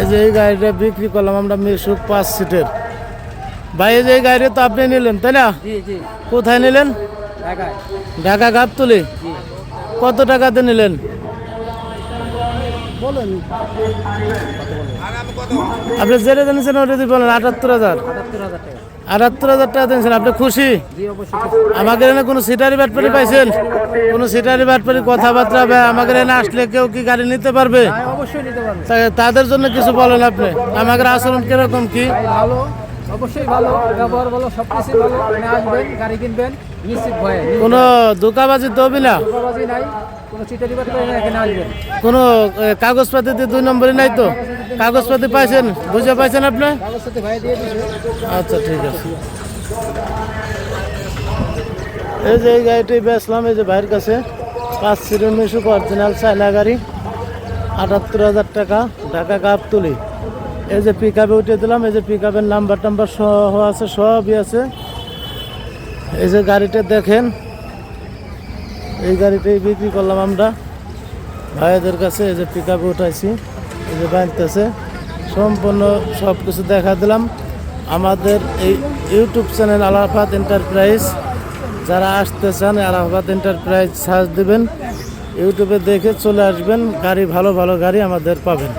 এই যে এই গাড়িটা বিক্রি করলাম আমরা মিশুক পাঁচ সিটের। ভাই এই যে এই গাড়িটা তো আপনি নিলেন তাই না? কোথায় নিলেন? ঢাকা গাবতলি? কত টাকাতে নিলেন? বলুন। আপনি যেটা জানিয়েছেন ওটা বলেন আটাত্তর হাজার। আটাত্তর হাজার টাকা। আটাত্তর হাজার টাকা দিয়েছেন আপনি খুশি? আমাকে এখানে কোনো সিটারি ব্যাটপারি পাইছেন? কোনো সিটারি ব্যাটপারি কথাবার্তা বা আমাকে এখানে আসলে কেউ কি গাড়ি নিতে পারবে? তাদের জন্য কিছু বলেন আপনি। আমাদের আচরণ কীরকম কি? অবশ্যই ভালো। ব্যবহার ভালো সব কিছুই ভালো আসবেন গাড়ি কিনবেন নিশ্চিত ভয়ে। কোনো ধোকাবাজি তো না? নাই কোনো চিটারি বাটপারি এখানে আসবেন কোনো এ, দুই নম্বরই নাই তো? কাগজপাতি পাইছেন? বুঝে পাইছেন আপনি? আচ্ছা ঠিক আছে। এই যে এই গাড়িটি বেচলাম, এই যে ভাইয়ের কাছে। পাঁচ সিটের মিশুক অরিজিনাল চায়না গাড়ি। আটাত্তর হাজার টাকা, ঢাকা কাপ তুলি এই যে পিক আপে উঠে দিলাম, এই যে পিক আপের নাম্বার টাম্বার সহ আছে, সবই আছে। এই যে গাড়িটা দেখেন। এই গাড়িটাই বিক্রি করলাম আমরা। ভাইদের কাছে এই যে পিক আপে উঠাইছি। এই যে সম্পূর্ণ সব কিছু দেখা দিলাম। আমাদের এই ইউটিউব চ্যানেল আলাহাবাদ এন্টারপ্রাইজ, যারা আসতে চান আলাহাবাদ এন্টারপ্রাইজ সার্চ দেবেন। ইউটিউবে দেখে চলে আসবেন, গাড়ি, ভালো ভালো গাড়ি আমাদের পাবেন।